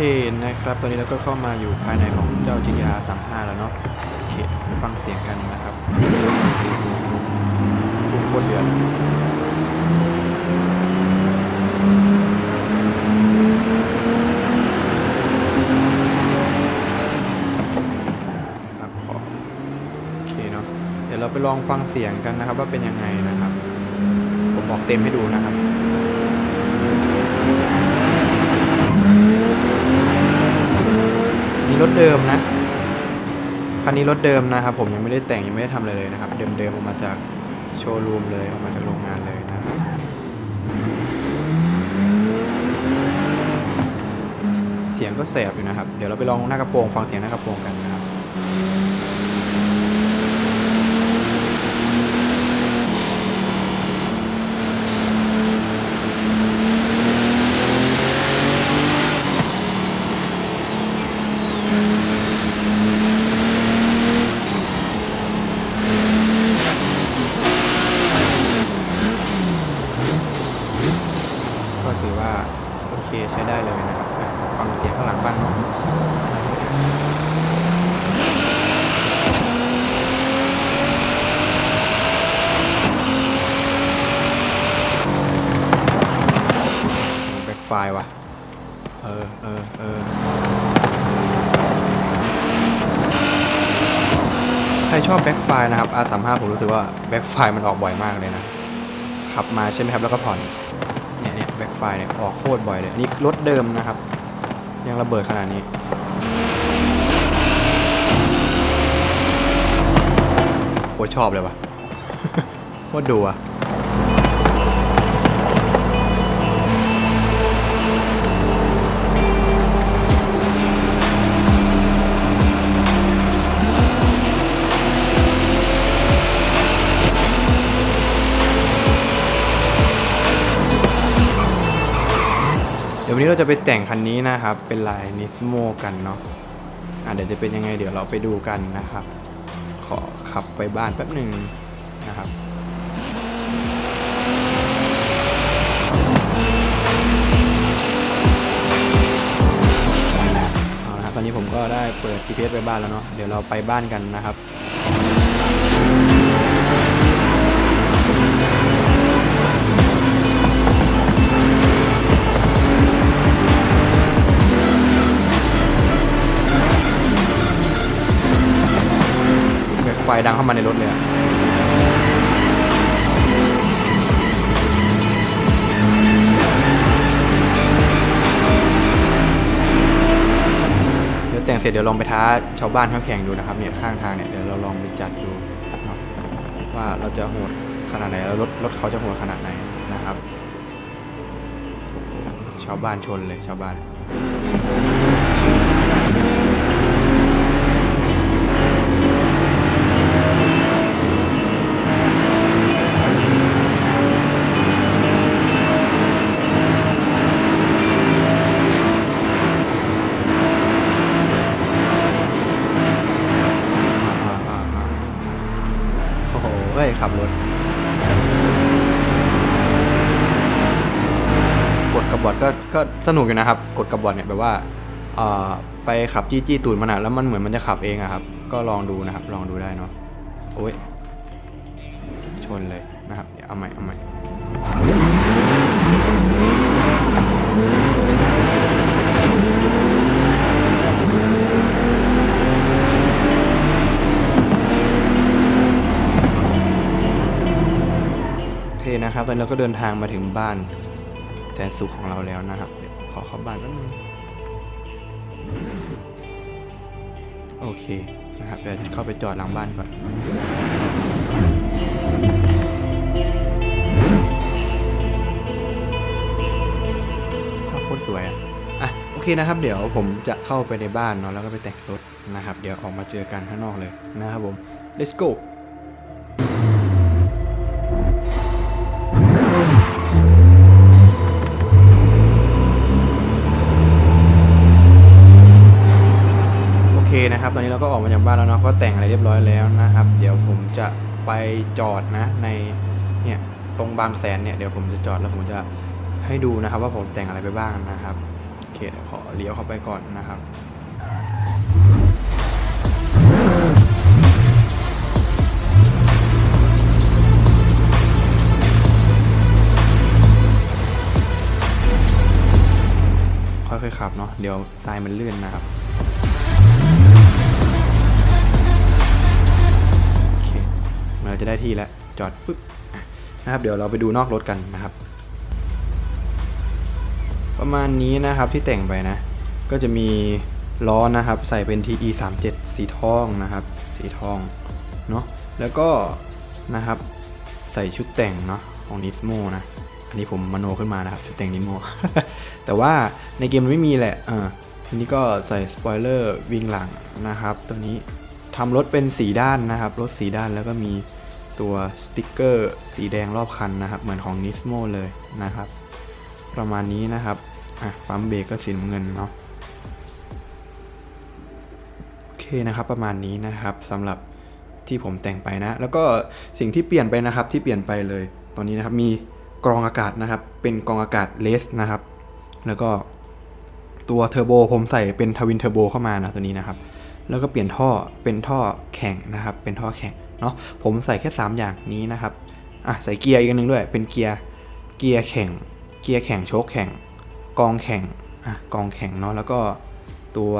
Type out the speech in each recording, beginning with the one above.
เคนะครับ ตอนนี้เราก็เข้ามาอยู่ภายในของเจ้า GTR 35 แล้วเนาะ โอเคไปฟังเสียงกันนะครับพุ่งโคตรเดือดครับขอโอเคเนาะ เดี๋ยวเราไปลองฟังเสียงกันนะครับ ว่าเป็นยังไงนะครับ ผมบอกเต็มให้ดูนะครับ รถเดิมนะ คันนี้รถเดิมนะครับ ผมยังไม่ได้แต่งยังไม่ได้ทำอะไรเลยนะครับ เดิมๆออกมาจากโชว์รูมเลยออกมาจากโรงงานเลยนะครับเสียงก็แสบอยู่นะครับ เดี๋ยวเราไปลองหน้ากระโปรงฟังเสียงหน้ากระโปรงกันนะ รชอบแบ็กไฟล์นะครับ R35 ผมรู้สึกว่าแบ็กไฟล์มันออกบ่อยมากเลยนะ ขับมาใช่ไหมครับ แล้วก็ผ่อน เนี่ยเนี่ยแบ็กไฟเนี่ยออกโคตรบ่อยเลยน,นี่รถเดิมนะครับ ยังระเบิดขนาดนี้ โคตรชอบเลยว่ะโคตรดูอะ ววันนี้เราจะไปแต่งคันนี้นะครับ เป็นลายนิสโมกันเนาะอะเดี๋ยวจะเป็นยังไงเดี๋ยวเราไปดูกันนะครับ ขอขับไปบ้านแป๊บหนึ่งนะครับเอาละครับตอนนี้ผมก็ได้เปิด GPS ไปบ้านแล้วเนาะเดี๋ยวเราไปบ้านกันนะครับ ฟดังเข้ามาในรถเลยเดี๋ยวแต่งเสร็จเดี๋ยวลองไปท้าชาวบ้านเขาแข่งดูนะครับเนี่ยข้างทางเนี่ยเดี๋ยวเราลองไปจัดดูเนาะว่าเราจะโหดขนาดไหนแล้วรถรถเขาจะโหดขนาดไหนนะครับ ชาวบ้านชนเลยชาวบ้าน ก็สนุกอยู่นะครับกดกับบอทเนี่ยแบบว่าไปขับจี้จี้ตูดมันอะแล้วมันเหมือนมันจะขับเองอะครับ ก็ลองดูนะครับ ลองดูได้เนาะโอ้ยชนเลยนะครับเดี๋ยวเอาใหม่เอาใหม่โอเคนะครับตอนนี้เราก็เดินทางมาถึงบ้าน สนสุขของเราแล้วนะครับเดี๋ยวขอเข้าบ้านแป๊บนึงโอเคนะครับเดี๋ยวเข้าไปจอดหลังบ้านก่อนภาพโคตรสวยอะอะโอเคนะครับ เดี๋ยวผมจะเข้าไปในบ้านเนาะแล้วก็ไปแต่งรถนะครับ เดี๋ยวออกมาเจอกันข้างนอกเลยนะครับผม let's go อนนี้เราก็ออกมาจากบ้านแล้วเนาะก็แต่งอะไรเรียบร้อยแล้วนะครับ เดี๋ยวผมจะไปจอดนะในเนี่ยตรงบางแสนเนี่ยเดี๋ยวผมจะจอดแล้วผมจะให้ดูนะครับ ว่าผมแต่งอะไรไปบ้างนะครับโอเคเดี๋ยวขอเลี้ยวเข้าไปก่อนนะครับค่อยๆขับเนาะเดี๋ยวทรายมันเลื่อนนะครับ เราจะได้ที่แล้วจอดปึ๊บนะครับเดี๋ยวเราไปดูนอกรถกันนะครับ ประมาณนี้นะครับที่แต่งไปนะ ก็จะมีล้อนะครับใส่เป็น TE 3 7สีทองนะครับ สีทองเนาะแล้วก็นะครับใส่ชุดแต่งเนาะของนิสโมนะอันนี้ผมมโนขึ้นมานะครับชุดแต่งนิสโมแต่ว่าในเกมมันไม่มีแหละอ่าทีนี้ก็ใส่สปอยเลอร์วิ่งหลังนะครับ ตัวนี้ทำรถเป็นสีด้านนะครับ รถสีด้านแล้วก็มี ตัวสติกเกอร์สีแดงรอบคันนะครับ เหมือนของนิสโมเลยนะครับ ประมาณนี้นะครับอะปั๊มเบรกก็สีน้ำเงินเนาะโอเคนะครับประมาณนี้นะครับสำหรับที่ผมแต่งไปนะ แล้วก็สิ่งที่เปลี่ยนไปนะครับที่เปลี่ยนไปเลย ตอนนี้นะครับมีกรองอากาศนะครับ เป็นกรองอากาศเลสนะครับ แล้วก็ตัวเทอร์โบผมใส่เป็นทวินเทอร์โบเข้ามานะตัวนี้นะครับ แล้วก็เปลี่ยนท่อเป็นท่อแข็งนะครับ เป็นท่อแข็ง เนาะผมใส่แค่ 3 อย่างนี้นะครับอะใส่เกียร์อีกนึงด้วย เป็นเกียร์เกียร์แข็งเกียร์แข็งโชคแข็งกองแข็งอะกองแข็งเนาะแล้วก็ตัว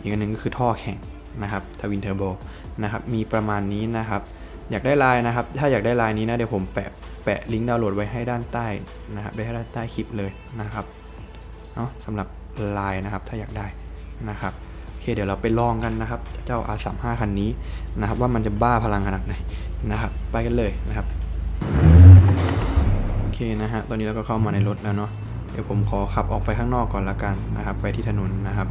อีกนึงก็คือท่อแข็งนะครับทวินเทอร์โบนะครับมีประมาณนี้นะครับอยากได้ลายนะครับ ถ้าอยากได้ลายนี้นะเดี๋ยวผมแปะแปะลิงก์ดาวน์โหลดไว้ให้ด้านใต้นะครับไว้ให้ด้านใต้คลิปเลยนะครับเนาะสำหรับลายนะครับถ้าอยากได้นะครับ เคเดี๋ยวเราไปลองกันนะครับ เจ้า R35 คันนี้นะครับ ว่ามันจะบ้าพลังขนาดไหนนะครับ ไปกันเลยนะครับโอเคนะฮะตอนนี้เราก็เข้ามาในรถแล้วเนาะเดี๋ยวผมขอขับออกไปข้างนอกก่อนละกันนะครับ ไปที่ถนนนะครับ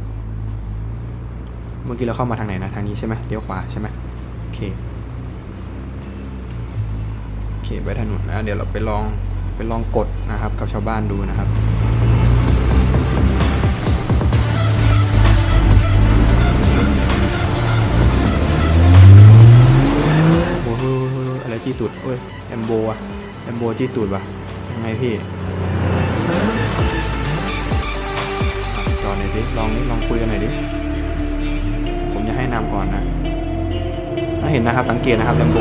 เมื่อกี้เราเข้ามาทางไหนนะทางนี้ใช่ไหมเลี้ยวขวาใช่ไหมโอเคโอเคไปถนนนะเดี๋ยวเราไปลองไปลองกดนะครับ กับชาวบ้านดูนะครับ จี้ตูดเอ้ยแอมโบอะแอมโบจี้ตูดวะยังไงพี่จอดหน่อยดิลองนี่ลองคุยกันหน่อยดิผมจะให้นำก่อนนะถ้าเห็นนะครับสังเกตนะครับแอมโบ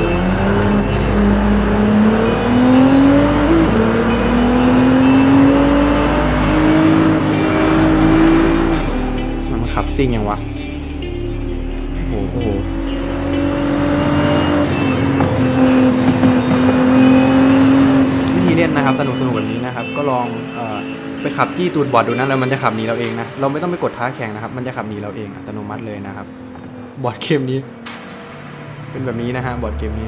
มันขับซิ่งยังวะโอ้โห วิธีเล่นนะครับ สนุกสนุกแบบนี้นะครับ ก็ลองออไปขับจี้ตูดบอดดูนะแล้วมันจะขับหนีเราเองนะ เราไม่ต้องไปกดท้าแข่งนะครับ มันจะขับหนีเราเองอัตโนมัติเลยนะครับ บอดเกมนี้ เป็นแบบนี้นะฮะบอดเกมนี้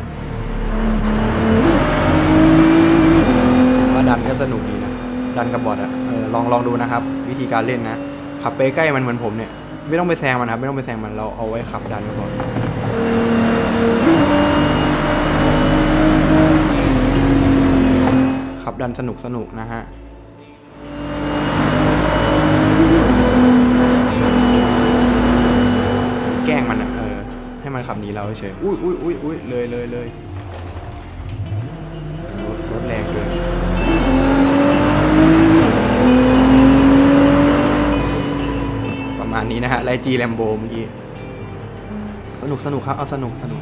มว่าดันก็สนุกดีนะดันกับบอดอะเออลองลองดูนะครับ วิธีการเล่นนะขับไปใกล้มันเหมือนผมเนี่ย ไม่ต้องไปแซงมันครับ ไม่ต้องไปแซงมันเราเอาไว้ขับดันกับบอด ขับ ดันสนุกสนุกนะฮะแกล้งมันอะเออ ให้มันขับหนีเราเฉยอุ้ยอุ้ยอุ้ยอุ้ยเลยเลยเลยรถรถแรงเกินประมาณนี้นะฮะไลจีแลมโบเมื่อกี้สนุกสนุกครับ เอาสนุกสนุก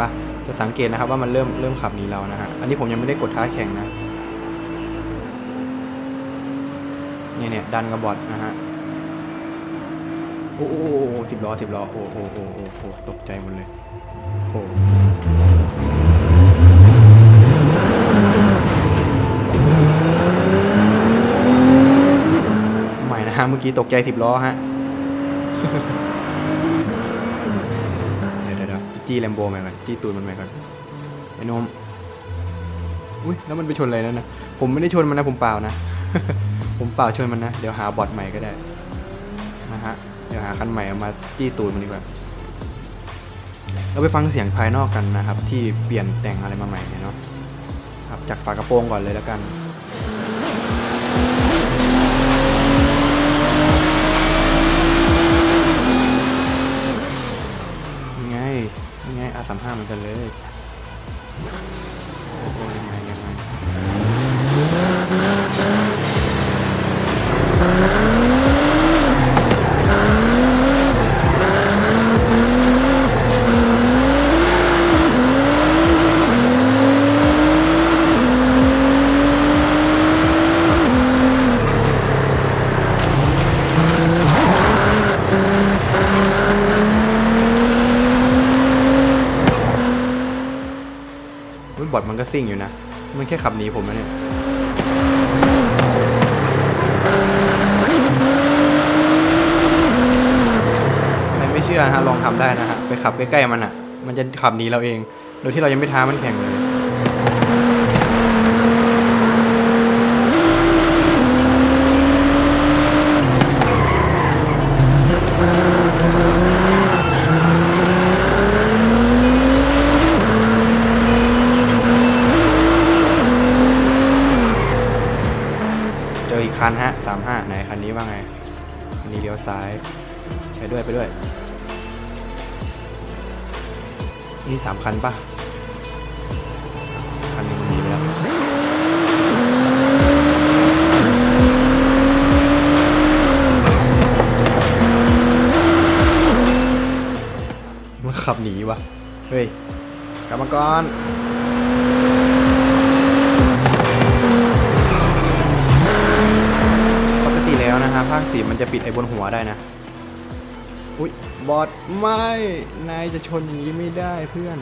ปะจะสังเกตนะครับว่ามันเริ่มเริ่มขับหนีเรานะฮะอันนี้ผมยังไม่ได้กดท้าแข่งนะเนี่ยเนี่ยดันกับบอทนะฮะโอ้โอ้โอ้สิบล้อสิบล้อโอ้โอ้โอ้โอ้โอ้ตกใจหมดเลยโอ้ใหม่นะฮะเมื่อกี้ตกใจสิบล้อฮะ จี้แลมโบใหมก่อนจี้ตูนมันใหมก่อนไอ้นมอุ้ยแล้วมันไปชนอะไรนั่นนะผมไม่ได้ชนมันนะผมเปล่านะ ผมเปล่าชนมันนะ เดี๋ยวหาบอทใหม่ก็ได้นะฮะเดี๋ยวหาคันใหม่มาจี้ตูนมันดีกว่าเราไปฟังเสียงภายนอกกันนะครับ ที่เปลี่ยนแต่งอะไรมาใหม่เนี่ยเนาะครับจากฝากระโปรงก่อนเลยแล้วกันาสามห้าเหมือนกันเลย ก็ซิ่งอยู่นะ มันแค่ขับหนีผมนะเนี่ยใครไม่เชื่อนะฮะลองทำได้นะฮะไปขับใกล้ๆมันอะ มันจะขับหนีเราเอง โดยที่เรายังไม่ท้ามันแข่งเลย สามคันปะคันนึงมันหนีไปแล้วมันขับหนีวะเฮ้ยกลับมาก่อนปกติแล้วนะฮะภาคสีมันจะปิดไอ้บนหัวได้นะ อุ้ยบอดไม่ นายจะชนอย่างนี้ไม่ได้เพื่อน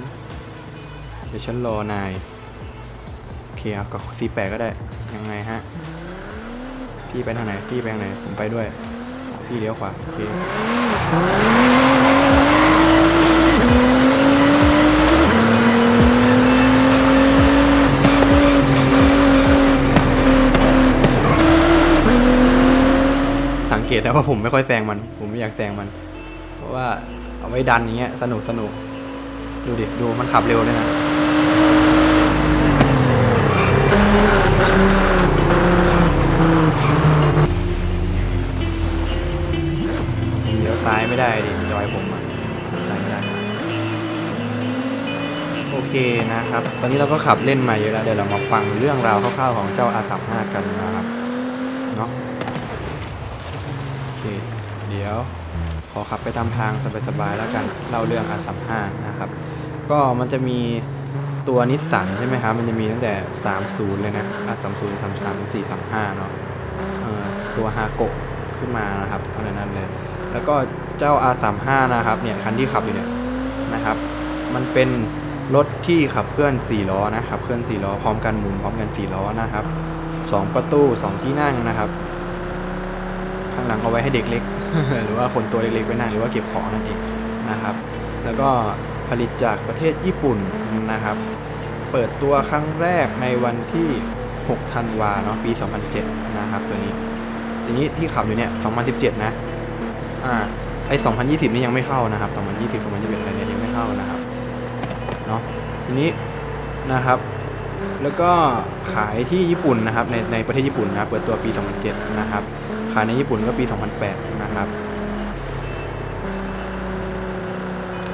เดี๋ยวฉันรอนาย โอเคเอาก็สีแปก็ได้ ยังไงฮะ พี่ไปทางไหน พี่ไปทางไหน ผมไปด้วย พี่เลี้ยวขวา โอเคสังเกตนะว่าผมไม่ค่อยแซงมัน ผมไม่อยากแซงมัน ราะว่าเอาไว้ดันอย่างเงี้ยสนุกสนุกดูดิ ดูมันขับเร็วเลยนะเดี๋ยวซ้ายไม่ได้ดิจอยผมอะซ้ายไม่ได้ โอเคนะครับ ตอนนี้เราก็ขับเล่นมาเยอะแล้ว เดี๋ยวเรามาฟังเรื่องราวคร่าวๆของเจ้าอาสับห้ากันนะครับ เนาะโอเค เดี๋ยว ขอขับไปตามทางสบายๆแล้วกันเล่าเรื่องอาสัมห้านะครับ ก็มันจะมีตัวนิสสันใช่ไหมครับ มันจะมีตั้งแต่ 30 เลยนะอาสามศูนย์สามสามสี่สามห้าเนาะเอ่อตัวฮาโกะขึ้นมานะครับเท่านั้นเลย แล้วก็เจ้า R35 นะครับเนี่ยคันที่ขับอยู่เนี่ยนะครับ มันเป็นรถที่ขับเคลื่อน 4 ล้อนะขับเคลื่อน 4 ล้อพร้อมกันหมุนพร้อมกัน 4 ล้อนะครับ 2 ประตู 2 ที่นั่งนะครับ ข้างหลังเอาไว้ให้เด็กเล็ก หรือว่าคนตัวเล็กๆไปนั่งหรือว่าเก็บของนั่นเองนะครับ แล้วก็ผลิตจากประเทศญี่ปุ่นนะครับ เปิดตัวครั้งแรกในวันที่ 6 ธันวาเนาะปี 2007 นะครับตัวนี้ ทีนี้ที่ขับอยู่เนี่ย 2017 นะ อ่า ไอ2020 นี่ยังไม่เข้านะครับ 2020 2021อะไรเนี่ยยังไม่เข้านะครับ เนาะทีนี้นะครับ แล้วก็ขายที่ญี่ปุ่นนะครับ ในในประเทศญี่ปุ่นนะครับเปิดตัวปี 2007 นะครับ ขายในญี่ปุ่นก็ปี 2008 นะครับ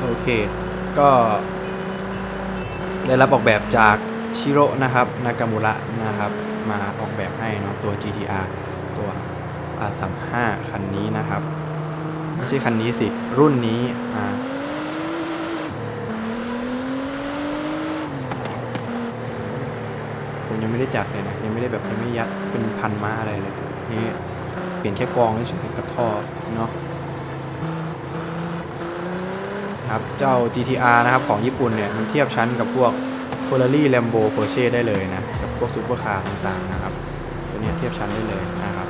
โอเค ก็ได้รับออกแบบจากชิโร่นะครับ นากามุระนะครับ มาออกแบบให้เนาะตัว GTR ตัว R35 คันนี้นะครับ ไม่ใช่คันนี้สิ รุ่นนี้อ่าผมยังไม่ได้จัดเลยนะ ยังไม่ได้แบบยังไม่ยัดเป็นพันม้าอะไรเลยนี่ เปลี่ยนแค่กองเฉยๆกับท่อเนาะครับเจ้า GTR นะครับของญี่ปุ่นเนี่ยมันเทียบชั้นกับพวก Ferrari Lambo Porsche ได้เลยนะ กับพวกซูเปอร์คาร์ต่างๆนะครับ ตัวนี้เทียบชั้นได้เลยนะครับ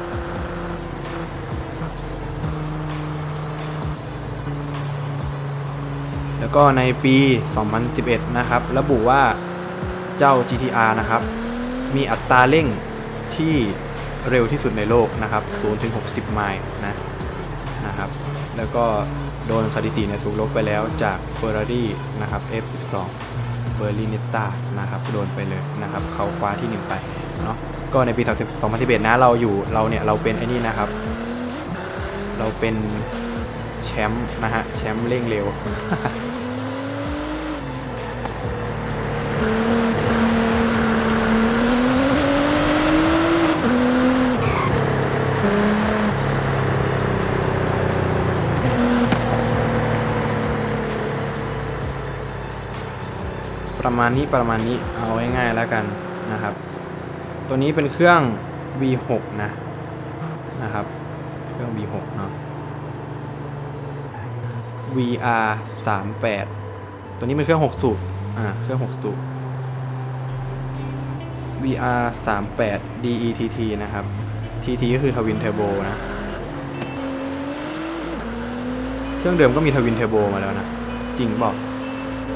แล้วก็ในปี 2011 นะครับ ระบุว่าเจ้า GTR นะครับ มีอัตราเร่งที่ เร็วที่สุดในโลกนะครับ0ถึง60 ไมล์นะนะครับ แล้วก็โดนสถิติเนี่ยถูกลบไปแล้วจาก Ferrari นะครับ F12 b e r l i n e t t a นะครับโดนไปเลยนะครับเขาคว้าที่ 1 ไปเนาะก็ในปี2011นะเราอยู่เราเนี่ยเราเป็นไอ้นี่นะครับ เราเป็นแชมป์นะฮะแชมป์เร่งเร็ว ประมาณนี้ประมาณนี้เอาง่ายๆแล้วกันนะครับ ตัวนี้เป็นเครื่อง V6 นะนะครับ เครื่อง V6 เนาะ VR 38ตัวนี้เป็นเครื่อง6สูบอ่าเครื่อง6สูบ VR 38 DETT นะครับ TT ก็คือทวินเทอร์โบนะ เครื่องเดิมก็มีทวินเทอร์โบมาแล้วนะ จริงบอก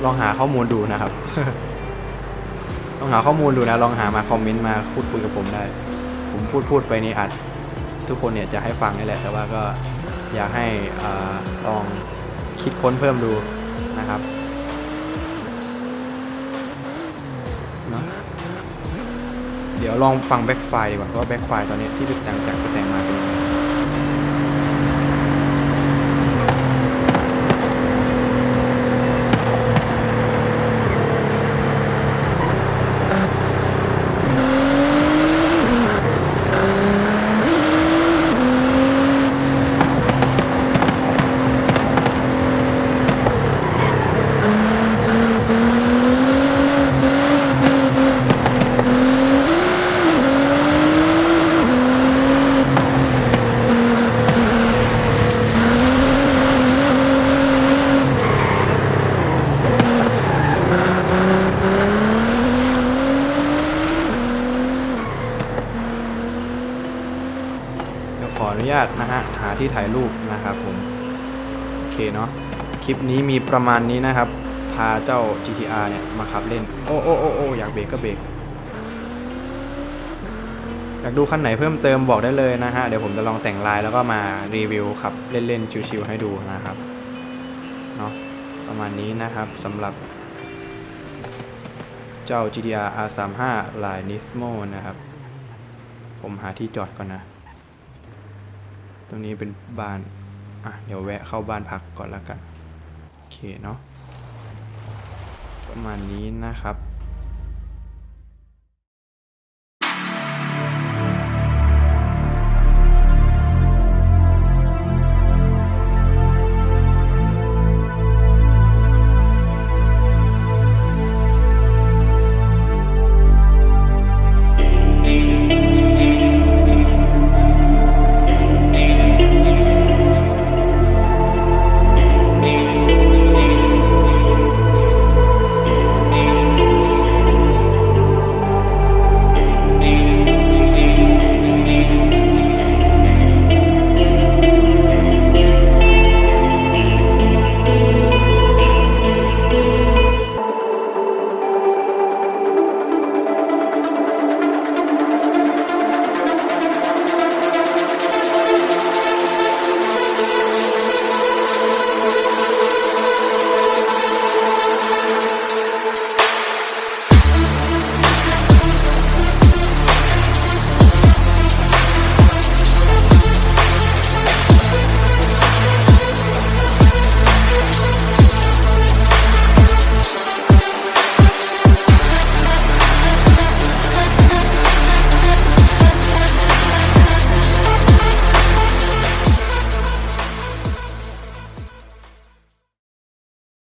ลองหาข้อมูลดูนะครับ ลองหาข้อมูลดูนะ ลองหามาคอมเมนต์มาพูดคุยกับผมได้ ผมพูดพูดไปนี่อาจทุกคนเนี่ยจะให้ฟังนี่แหละ แต่ว่าก็อยากให้อาลองคิดค้นเพิ่มดูนะครับเนาะเดี๋ยวลองฟังแบ็คไฟดีกว่าเพราะว่าแบ็คไฟตอนนี้ที่แต่งจากที่แต่งมาเป็นยังไง เดี๋ยวขออนุญาตนะฮะ หา ที่ถ่ายรูปนะครับผม โอเคเนาะ คลิปนี้มีประมาณนี้นะครับ พาเจ้า GTR เนี่ย มาขับเล่น โอ้โอ้โอ้โอ้อยากเบรกก็เบรก อยากดูคันไหนเพิ่มเติมบอกได้เลยนะฮะ เดี๋ยวผมจะลองแต่งลายแล้วก็มารีวิวขับเล่นๆ ชิวๆให้ดูนะครับ เนาะ ประมาณนี้นะครับสำหรับเจ้า GTR R35 ลาย Nismo นะครับ ผมหาที่จอดก่อนนะ ตรงนี้เป็นบ้าน อะ เดี๋ยวแวะเข้าบ้านพักก่อนแล้วกัน โอเคเนาะ ประมาณนี้นะครับ